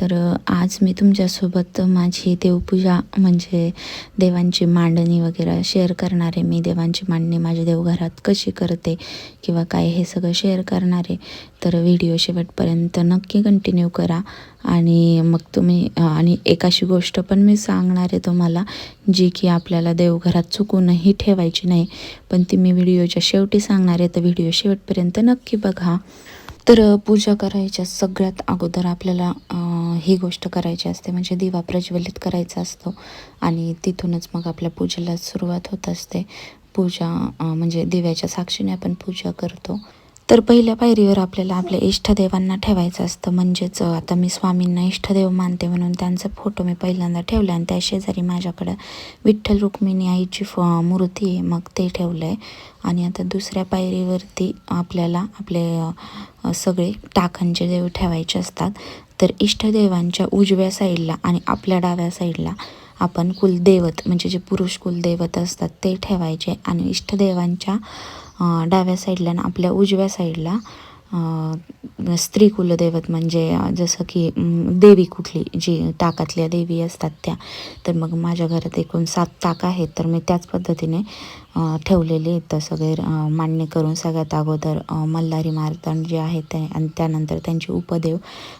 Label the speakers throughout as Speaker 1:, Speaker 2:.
Speaker 1: तर आज मी तुमच्यासोबत माझी देवपूजा म्हणजे देवांची मांडणी वगैरे शेअर करणार आहे. मी देवांची मांडणी माझ्या देवघरात कशी करते किंवा काय हे सगळं शेअर करणार आहे. तर व्हिडिओ शेवटपर्यंत नक्की कंटिन्यू करा. आणि मग तुम्ही आणि एक अशी गोष्ट पण मी सांगणार आहे तुम्हाला जी की आपल्याला देवघरात चुकूनही ठेवायची नाही. पण ती मी व्हिडिओच्या शेवटी सांगणार आहे. तर व्हिडिओ शेवटपर्यंत नक्की बघा. तर पूजा करायच्या सगळ्यात अगोदर आपल्याला ही गोष्ट करायची असते. म्हणजे दिवा प्रज्वलित करायचा असतो आणि तिथूनच मग आपल्या पूजेला सुरुवात होत असते. पूजा म्हणजे दिव्याच्या साक्षीने आपण पूजा करतो. तर पहिल्या पायरीवर आपल्याला आपल्या इष्टदेवांना ठेवायचं असतं. म्हणजेच आता मी स्वामींना इष्टदेव मानते म्हणून त्यांचा फोटो मी पहिल्यांदा ठेवला आणि त्या शेजारी माझ्याकडं विठ्ठल रुक्मिणी आईची फ मूर्ती आहे. मग ते ठेवलं आहे आणि आता दुसऱ्या पायरीवरती आपल्याला आपले सगळे टाकांचे देव ठेवायचे असतात. तर इष्टदेवांच्या उजव्या साईडला आणि आपल्या डाव्या साईडला आपण कुलदेवत म्हणजे जे पुरुष कुलदैवत असतात ते ठेवायचे आणि इष्टदेवांच्या डाव्या साईडला आणि आपल्या उजव्या साईडला स्त्री कुलदैवत म्हणजे जसं की देवी कुठली जी टाकातल्या देवी असतात त्या तर मग माझ्या घरात एकूण सात टाक आहेत तर मी त्याच पद्धतीने ठेवलेले आहेत. तर सगळे मान्य करून सगळ्यात अगोदर मल्हारी मार्तंड जे आहेत ते आणि त्यानंतर त्यांचे उपदेव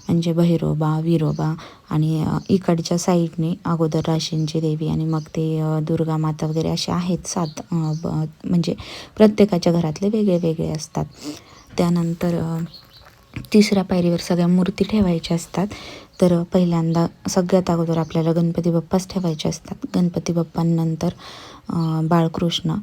Speaker 1: म्हणजे भैरोबा विरोबा आणि इकडच्या साईडने अगोदर राशींची देवी आणि मग ते दुर्गा माता वगैरे असे आहेत सात ब- म्हणजे प्रत्येकाच्या घरातले वेगळे वेगळे असतात. त्यानंतर तिसऱ्या पायरीवर सगळ्या मूर्ती ठेवायच्या असतात. तर पहिल्यांदा सगळ्यात अगोदर आपल्याला गणपती बाप्पाच ठेवायचे असतात. गणपती बाप्पांनंतर बाळकृष्ण.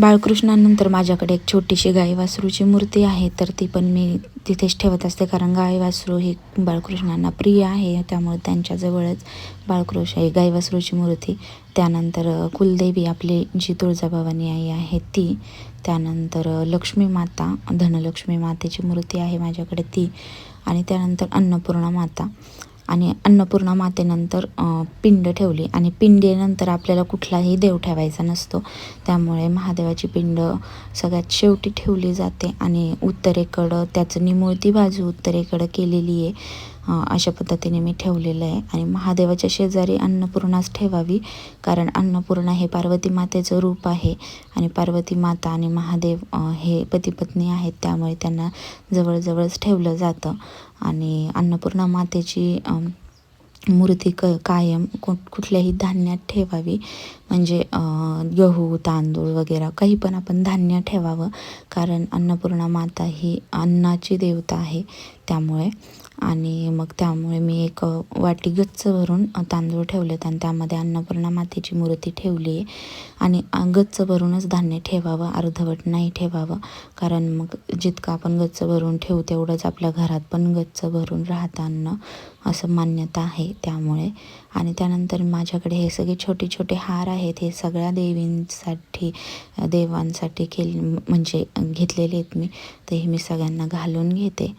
Speaker 1: बाळकृष्णानंतर माझ्याकडे एक छोटीशी गाई वासरूची मूर्ती आहे तर ती पण मी तिथेच ठेवत असते कारण गाई वासरू ही बाळकृष्णांना प्रिय आहे त्यामुळे त्यांच्याजवळच बाळकृष्ण आहे गाई वासरूची मूर्ती. त्यानंतर कुलदेवी आपली जी तुळजाभवानी आई आहे ती. त्यानंतर लक्ष्मी माता धनलक्ष्मी मातेची मूर्ती आहे माझ्याकडे ती. आणि त्यानंतर अन्नपूर्णा माता. आणि अन्नपूर्णा मातेनंतर पिंड ठेवली. आणि पिंडेनंतर आपल्याला कुठलाही देव ठेवायचा नसतो. त्यामुळे महादेवाची पिंड सगळ्यात शेवटी ठेवली जाते. आणि उत्तरेकडं त्याचं निमुळती बाजू उत्तरेकडं केलेली आहे अशा पद्धतीने मी ठेवलेलं आहे. आणि महादेवाच्या शेजारी अन्नपूर्णाच ठेवावी कारण अन्नपूर्णा हे पार्वती मातेचं रूप आहे. आणि पार्वती माता आणि महादेव हे पतीपत्नी आहेत त्यामुळे त्यांना जवळजवळच ठेवलं जातं. आणि अन्नपूर्णा मातेची मूर्ती क कायम कु कुठल्याही धान्यात ठेवावी. म्हणजे गहू तांदूळ वगैरे काही पण आपण धान्य ठेवावं कारण अन्नपूर्णा माता ही अन्नाची देवता आहे. त्यामुळे आणि मग त्यामुळे मी एक वाटी गच्च भरून तांदूळ तांदूळ ठेवलेत आणि त्यामध्ये अन्नपूर्णा मातेची मूर्ती ठेवली आहे आणि गच्च भरूनच धान्य ठेवावं अर्धवट नाही ठेवावं. कारण मग जितकं आपण गच्च भरून ठेवू तेवढंच आपल्या घरात पण गच्च भरून राहतं अन्न असं मान्यता आहे त्यामुळे. आणि त्यानंतर माझ्याकडे हे सगळे छोटे छोटे हार आहेत हे सगळ्या देवींसाठी देवांसाठी केले म्हणजे घेतलेले आहेत मी. ते हे मी सगळ्यांना घालून घेते.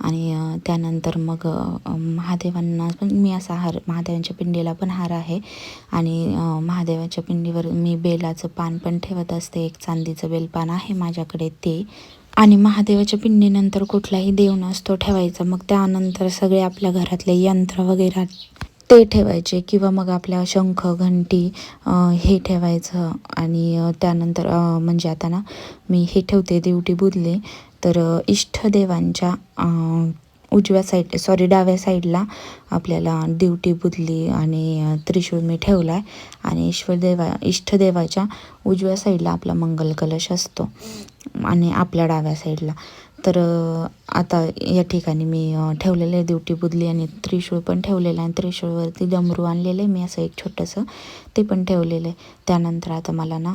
Speaker 1: आणि त्यानंतर मग महादेवांना पण मी असा हार महादेवांच्या पिंडीला पण हार आहे. आणि महादेवाच्या पिंडीवर मी बेलाचं पान पण ठेवत असते. एक चांदीचं बेलपान आहे माझ्याकडे ते. आणि महादेवाच्या पिंडीनंतर कुठलाही देव नसतो ठेवायचा. मग त्यानंतर सगळे आपल्या घरातले यंत्र वगैरे ते ठेवायचे किंवा मग आपल्या शंख घंटी हे ठेवायचं आणि त्यानंतर म्हणजे आता ना मी हे ठेवते दिवटी बुधले तर इष्टदेवांच्या उजव्या साईड सॉरी डाव्या साईडला आपल्याला दिवटी बुधली आणि त्रिशूळ मी ठेवला आहे आणि ईश्वरदेवा इष्टदेवाच्या उजव्या साईडला आपला मंगल कलश असतो. आणि आपल्या डाव्या साईडला तर आता या ठिकाणी मी ठेवलेलं आहे दिवटी बुदली आणि त्रिशूळ पण ठेवलेलं आहे. आणि त्रिशूळवरती डमरू आणलेलं आहे. मी असं एक छोटंसं ते पण ठेवलेलं आहे. त्यानंतर आता मला ना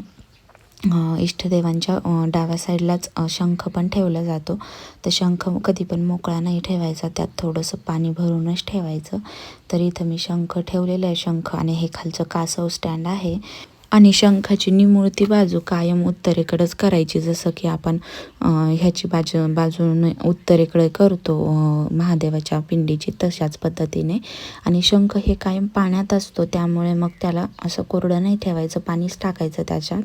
Speaker 1: इष्टदेवांच्या डाव्या साईडलाच शंख पण ठेवला जातो. तर शंख कधी पण मोकळा नाही ठेवायचा. त्यात थोडंसं पाणी भरूनच ठेवायचं. तर इथं मी शंख ठेवलेलं आहे. शंख आणि हे खालचं कासव स्टँड आहे. आणि शंखाची निमुळती बाजू कायम उत्तरेकडंच करायची जसं की आपण ह्याची बाजू बाजूने उत्तरेकडे करतो महादेवाच्या पिंडीची तशाच पद्धतीने. आणि शंख हे कायम पाण्यात असतो त्यामुळे मग त्याला असं कोरडं नाही ठेवायचं पाणीच टाकायचं त्याच्यात.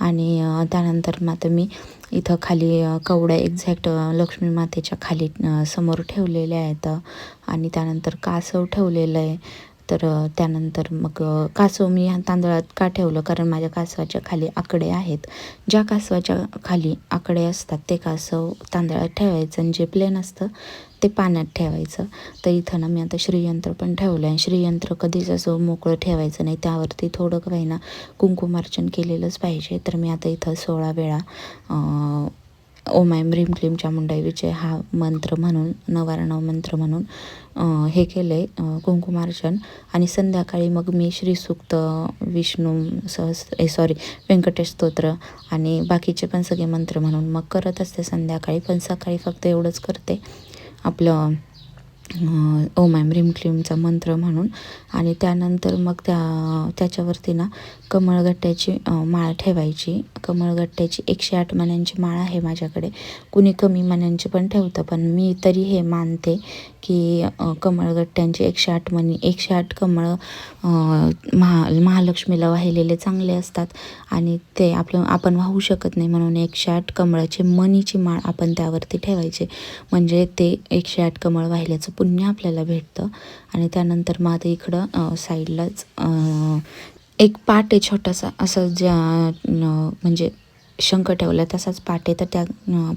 Speaker 1: आणि त्यानंतर मग आता मी इथं खाली कवड्या एक्झॅक्ट लक्ष्मी मातेच्या खाली समोर ठेवलेल्या आहेत. आणि त्यानंतर कासव ठेवलेलं आहे. तर त्यानंतर मग कासव मी ह्या तांदळात का ठेवलं? कारण माझ्या कासवाच्या खाली आकडे आहेत. ज्या कासवाच्या खाली आकडे असतात ते कासव तांदळात ठेवायचं आणि जे प्लेन असतं ते पाण्यात ठेवायचं. तर इथं ना मी आता श्रीयंत्र पण ठेवलं आहे श्रीयंत्र कधीच असं मोकळं ठेवायचं नाही. त्यावरती थोडं काही ना कुंकुमार्चन केलेलंच पाहिजे. तर मी आता इथं सोळा वेळा ओम ऐं ह्रीम क्लीम चामुंडाई विजय हा मंत्र म्हणून नवारणव मंत्र म्हणून हे केलं आहे कुंकुमार्चन. आणि संध्याकाळी मग मी श्रीसूक्त विष्णू सहस ए सॉरी व्यंकटेश स्तोत्र आणि बाकीचे पण सगळे मंत्र म्हणून मग करत असते संध्याकाळी. पण सकाळी फक्त एवढंच करते. आपलं ओम ऐं रिम क्लीमचा मंत्र म्हणून. आणि त्यानंतर मग त्या त्याच्यावरती ना कमळगट्ट्याची माळ ठेवायची. कमळगट्ट्याची एकशे आठ मण्यांची माळ आहे माझ्याकडे. कुणी कमी मण्यांची पण ठेवतं पण मी तरी हे मानते की अं, कमळगट्ट्यांची एकशे आठ मणी एकशे आठ कमळ महा महालक्ष्मीला वाहिलेले चांगले असतात. आणि ते आपलं आपण वाहू शकत नाही म्हणून एकशे आठ कमळाची मणीची माळ आपण त्यावरती ठेवायचे. म्हणजे ते एकशे आठ कमळ वाहिल्याचं पुण्य आपल्याला भेटतं. आणि त्यानंतर मग आता इकडं साईडलाच एक पाट आहे छोटासा. असं ज्या म्हणजे शंख ठेवला तसाच पाट आहे तर त्या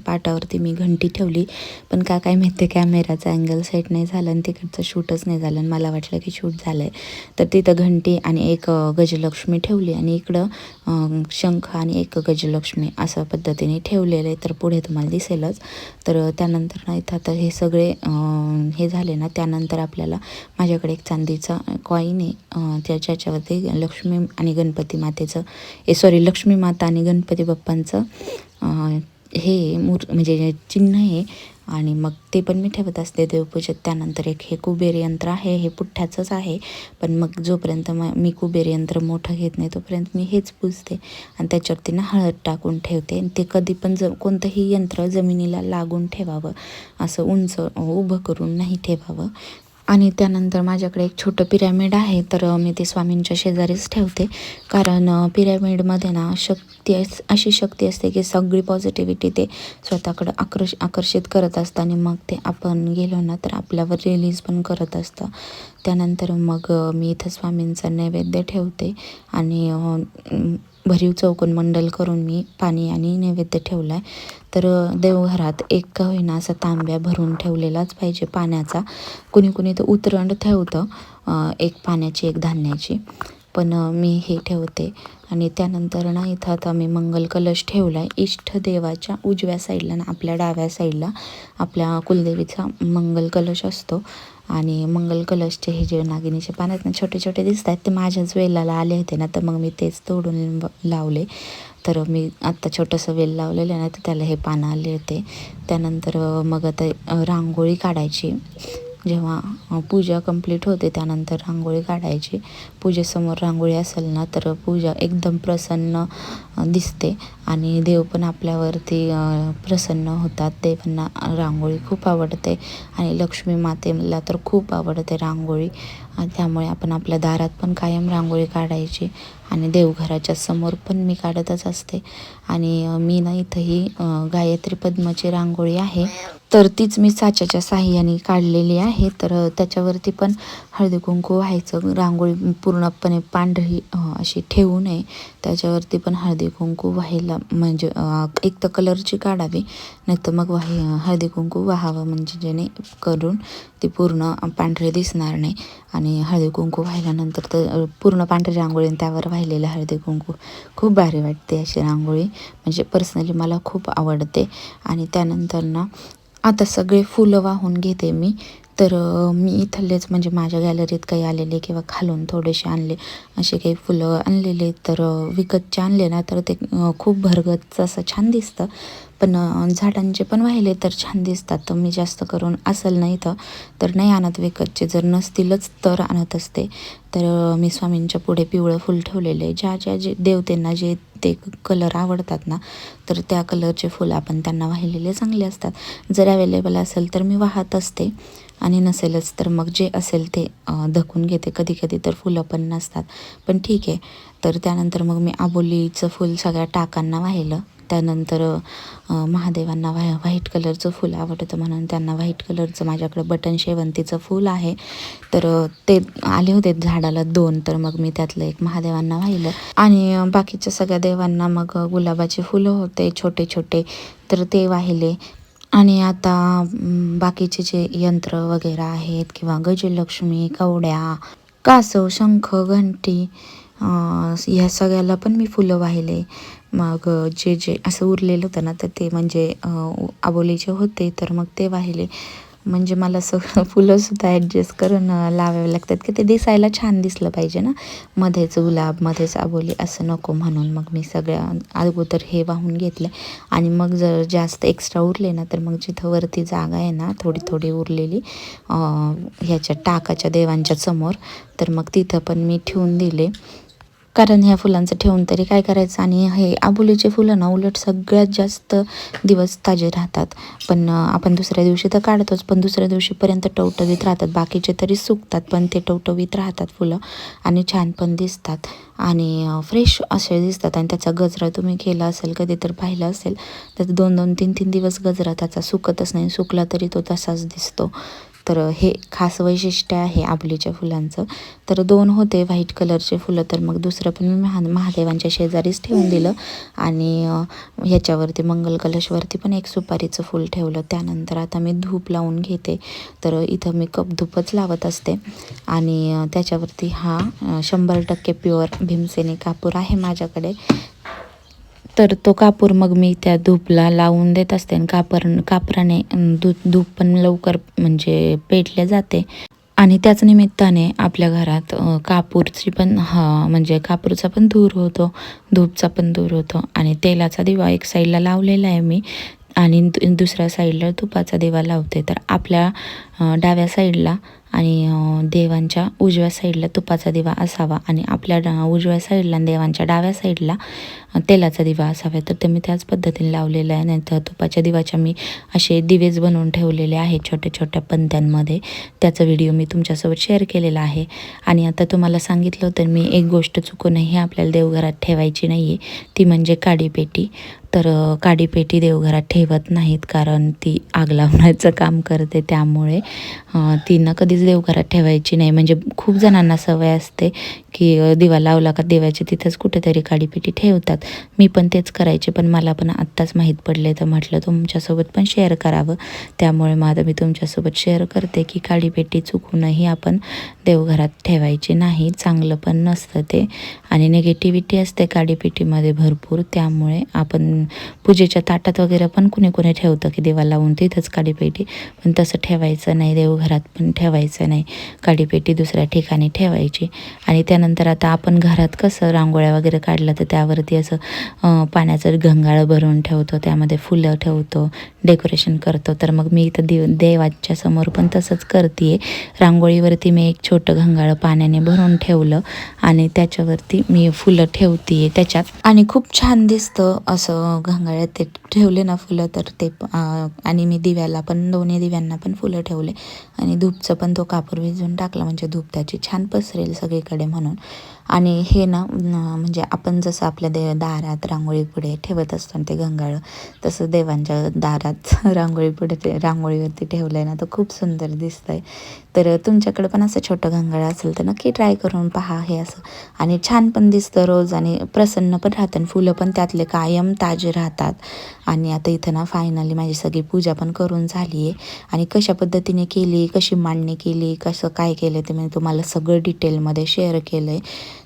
Speaker 1: पाटावरती मी घंटी ठेवली. पण का काय माहिती कॅमेराचा अँगल सेट नाही झालं आणि तिकडचं शूटच नाही झालं. आणि मला वाटलं की शूट झालं आहे तर तिथं घंटी आणि एक गजलक्ष्मी ठेवली आणि इकडं शंख आणि एक गजलक्ष्मी असं पद्धतीने ठेवलेलं आहे. तर पुढे तुम्हाला दिसेलच. तर त्यानंतर ना इथं आता हे सगळे हे झाले ना त्यानंतर आपल्याला माझ्याकडे एक चांदीचा कॉईन आहे. त्याच्यावरती ज्याच्यावरती लक्ष्मी आणि गणपती मातेचं ए सॉरी लक्ष्मी माता आणि गणपती बाप्पा बाप्पांचं हे मूर म्हणजे चिन्ह आहे आणि मग ते पण मी ठेवत असते देवपूजेत त्यानंतर एक हे कुबेर यंत्र आहे हे पुठ्ठ्याचंच आहे. पण मग जोपर्यंत म मी कुबेर यंत्र मोठं घेत नाही तोपर्यंत मी हेच पुजते. आणि त्याच्यावरती ना हळद टाकून ठेवते. आणि ते कधी पण ज कोणतंही यंत्र जमिनीला लागून ठेवावं. असं उंच उभं करून नाही ठेवावं. आणि त्यानंतर माझ्याकडे एक छोटं पिरॅमिड आहे तर मी ते स्वामींच्या शेजारीच ठेवते. कारण पिरॅमिडमध्ये ना शक्ती अशी शक्ती असते की सगळी पॉझिटिव्हिटी ते स्वतःकडं आकर्ष आकर्षित करत असतं आणि मग ते आपण गेलो ना तर आपल्यावर रिलीज पण करत असतं. त्यानंतर मग मी इथं स्वामींचा नैवेद्य ठेवते आणि भरीव चौकोन मंडल करून मी पाणी आणि नैवेद्य ठेवला आहे तर देवघरात एक का होईना असा तांब्या भरून ठेवलेलाच पाहिजे पाण्याचा. कुणी कुणी तर उतरंड ठेवतं एक पाण्याची एक धान्याची. पण मी हे ठेवते. आणि त्यानंतर ना इथं आता मी मंगल कलश ठेवला आहे इष्टदेवाच्या उजव्या साईडला ना आपल्या डाव्या साईडला आपल्या कुलदेवीचा मंगल कलश असतो. आणि मंगल कलशचे हे जे नागिनीचे पान आहेत ना छोटे छोटे दिसत आहेत ते माझ्याच वेलाला आले होते ना तर मग मी तेच तोडून लावले. तर मी आत्ता छोटंसं वेल लावलेलं आहे ना तर त्याला हे पानं आले होते. त्यानंतर मग आता रांगोळी काढायची. जेव्हा पूजा कंप्लीट होते त्यानंतर रांगोळी काढायची. पूजेसमोर रांगोळी असेल ना तर पूजा एकदम प्रसन्न दिसते. आणि देव पण आपल्यावरती प्रसन्न होतात. देवांना रांगोळी खूप आवडते. आणि लक्ष्मी मातेला तर खूप आवडते रांगोळी. त्यामुळे आपण आपल्या दारात पण कायम रांगोळी काढायची. आणि देवघराच्या समोर पण मी काढतच असते. आणि मी ना इथंही गायत्री पद्माची रांगोळी आहे. तर तीच मी साच्याच्या साह्याने काढलेली आहे. तर त्याच्यावरती पण हळदी कुंकू व्हायचं रांगोळी पूर्णपणे पांढरी अशी ठेवू नये. त्याच्यावरती पण हळदी कुंकू व्हायला म्हणजे एक तर कलरची काढावी नाही तर मग वाही हळदी कुंकू व्हावं म्हणजे जेणे करून ती पूर्ण पांढरी दिसणार नाही. आणि हळदी कुंकू व्हायल्यानंतर तर पूर्ण पांढरी रांगोळी आणि त्यावर राहिलेलं हळदी कुंकू. खूप भारी वाटते अशी रांगोळी. म्हणजे पर्सनली मला खूप आवडते. आणि त्यानंतर ना आता सगळे फुलं वाहून घेते मी. तर मी इथलेच म्हणजे माझ्या गॅलरीत काही आलेले किंवा खालून थोडेसे आणले. असे काही फुलं आणलेले. तर विकतचे आणले ना तर ते खूप भरगतचं असं छान दिसतं. पण झाडांचे पण वाहिले तर छान दिसतात. तर मी जास्त करून असेल नाही तर तर नाही आणत विकतचे. जर नसतीलच तर आणत असते. तर मी स्वामींच्या पुढे पिवळं फुल ठेवलेले. ज्या ज्या जे देवतेंना जे ते कलर आवडतात ना तर त्या कलरचे फुलं आपण त्यांना वाहिलेले चांगले असतात. जर अवेलेबल असेल तर मी वाहत असते. आणि नसेलच तर मग जे असेल ते धकून घेते. कधी कधी तर फुलं पण नसतात. पण ठीक आहे. तर त्यानंतर मग मी आबोलीचं फूल सगळ्या टाकांना वाहिलं. त्यानंतर महादेवांना व्हाय व्हाईट कलरचं फूल आवडतं म्हणून त्यांना व्हाईट कलरचं माझ्याकडं बटन शेवंतीचं फूल आहे. तर ते आले होते झाडाला दोन तर मग मी त्यातलं एक महादेवांना वाहिलं. आणि बाकीच्या सगळ्या देवांना मग गुलाबाचे फुलं होते छोटे छोटे तर ते वाहिले. आणि आता बाकीचे जे यंत्र वगैरे आहेत किंवा गजलक्ष्मी कवड्या कासव शंख घंटी ह्या सगळ्याला पण मी फुलं वाहिले. मग जे जे असं उरलेलं होतं ना तर ते म्हणजे आबोलीचे होते तर मग ते वाहिले. म्हणजे मला सगळं फुलंसुद्धा ॲडजस्ट करून लावावे लागतात की ते दिसायला छान दिसलं पाहिजे ना. मध्येच गुलाब मध्येच आबोली असं नको म्हणून मग मी सगळ्या अगोदर हे वाहून घेतलं आणि मग जर जास्त एक्स्ट्रा उरले ना तर मग जिथं वरती जागा आहे ना थोडी थोडी उरलेली ह्याच्या टाकाच्या देवांच्या समोर तर मग तिथं पण मी ठेवून दिले. कारण ह्या फुलांचं ठेवून तरी काय करायचं? आणि हे आबोलीचे फुलं ना उलट सगळ्यात जास्त दिवस ताजे राहतात. पण आपण दुसऱ्या दिवशी तर काढतोच पण दुसऱ्या दिवशीपर्यंत टवटवीत राहतात. बाकीचे तरी सुकतात पण ते टवटवीत राहतात फुलं आणि छान पण दिसतात. आणि फ्रेश असे दिसतात आणि त्याचा गजरा तुम्ही केला असेल कधी तर पाहिलं असेल तर दोन दोन तीन तीन दिवस गजरा त्याचा सुकतच नाही. सुकला तरी तो तसाच दिसतो. तर हे खास वैशिष्ट्य आहे आबलीच्या फुलांचं. तर दोन होते व्हाईट कलरचे फुलं तर मग दुसरं पण मी महा महादेवांच्या शेजारीच ठेवून दिलं. आणि ह्याच्यावरती मंगल कलशवरती पण एक सुपारीचं फूल ठेवलं. त्यानंतर आता मी धूप लावून घेते. तर इथं मी कप धूपच लावत असते. आणि त्याच्यावरती हा शंभर टक्के प्युअर भीमसेनी कापूर आहे माझ्याकडे. तर तो कापूर मग मी त्या धूपला लावून देत असते आणि कापर कापराने अं, धूप पण लवकर म्हणजे पेटले जाते. आणि त्याच निमित्ताने आपल्या घरात कापूरची पण हा म्हणजे कापूरचा पण धूर होतो धूपचा पण धूर होतो. आणि तेलाचा दिवा एक साईडला लावलेला आहे मी. आणि दुसऱ्या साईडला तुपाचा दिवा लावते. तर आपल्या डाव्या साईडला आणि देवांच्या उजव्या साईडला तुपाचा दिवा असावा आणि आपल्या डा- उजव्या साईडला आणि देवांच्या डाव्या साईडला तेलाचा दिवा असावा. तर ते मी त्याच पद्धतीने लावलेला आहे. नाही तर तुपाच्या दिवाच्या मी असे दिवेच बनवून ठेवलेले आहे छोट्या छोट्या पंत्यांमध्ये. त्याचा व्हिडिओ मी तुमच्यासोबत शेअर केलेला आहे. आणि आता तुम्हाला सांगितलं तर मी एक गोष्ट चुकूनही आपल्याला देवघरात ठेवायची नाही आहे ती म्हणजे काडीपेटी तर काडीपेटी देवघरात ठेवत नाहीत कारण ती आग लावण्याचं काम करते त्यामुळे. तिनं कधीच देवघरात ठेवायची नाही. म्हणजे खूप जणांना सवय असते की दिवा लावला का देवाची तिथंच कुठेतरी काडीपेटी ठेवतात. मी पण तेच करायचे पण मला पण आत्ताच माहीत पडले तर म्हटलं तुमच्यासोबत पण शेअर करावं. त्यामुळे मग आता मी तुमच्यासोबत शेअर करते की काडीपेटी चुकूनही आपण देवघरात ठेवायची नाही. चांगलं पण नसतं ते. आणि निगेटिव्हिटी असते काडीपेटीमध्ये भरपूर. त्यामुळे आपण पूजेच्या ताटात वगैरे पण कुणी कुणी ठेवतं की देवा लावून तिथंच काडीपेटी. पण तसं ठेवायचं नाही देवघरात पण ठेवायचं नाही. काडीपेटी दुसऱ्या ठिकाणी ठेवायची. आणि त्यानंतर आता आपण घरात कसं रांगोळ्या वगैरे काढलं तर त्यावरती असं पाण्याचं घंगाळ भरून ठेवतो. त्यामध्ये फुलं ठेवतो. डेकोरेशन करतो. तर मग मी इथं देव देवाच्या समोर पण तसंच करते रांगोळीवरती मी एक छोटं घंगाळ पाण्याने भरून ठेवलं. आणि त्याच्यावरती मी फुलं ठेवते त्याच्यात. आणि खूप छान दिसतं असं घंगाळ्यात ते ठेवले ना फुलं तर ते आणि मी दिव्याला पण दोन्ही दिव्यांना पण फुलं ठेवले. आणि धूपचं पण तो कापूर विजून टाकला. म्हणजे धूप त्याची छान पसरेल सगळीकडे म्हणून. आणि हे ना म्हणजे आपण जसं आपल्या दे दारात रांगोळी पुढे ठेवत असतो ना ते गंगाळ तसं देवांच्या दारात रांगोळी पुढे ते रांगोळीवरती ठेवलं आहे ना तर खूप सुंदर दिसतंय. तर तुमच्याकडे पण असं छोटं गंगाळ असेल तर नक्की ट्राय करून पहा हे असं. आणि छान पण दिसतं रोज आणि प्रसन्न पण राहतं आणि फुलं पण त्यातले कायम ताजे राहतात. आणि आता इथं ना फायनली माझी सगळी पूजा पण करून झाली आहे आणि कशा पद्धतीने केली कशी मांडणी केली कसं काय केलं ते मी तुम्हाला सगळं डिटेलमध्ये शेअर केलं आहे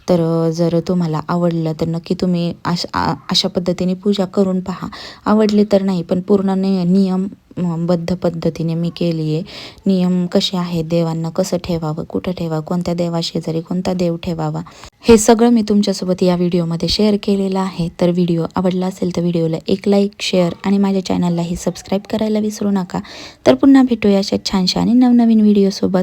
Speaker 1: तर जर तुम्हाला आवडलं तर नक्की तुम्ही अशा आ- अशा पद्धतीने पूजा करून पहा. आवडले तर नाही पण पूर्ण नियम बद्ध पद्धतीने मी केली आहे. नियम कसे आहेत देवांना कसं ठेवावं कुठं ठेवावं कोणत्या देवाशेजारी कोणता देव ठेवावा? हे सगळं मी तुमच्यासोबत या व्हिडिओमध्ये शेअर केलेलं आहे. तर व्हिडिओ आवडला असेल तर व्हिडिओला एक लाईक शेअर आणि माझ्या चॅनललाही सबस्क्राईब करायला विसरू नका. तर पुन्हा भेटूया अशा छानशा आणि नवनवीन व्हिडिओसोबत.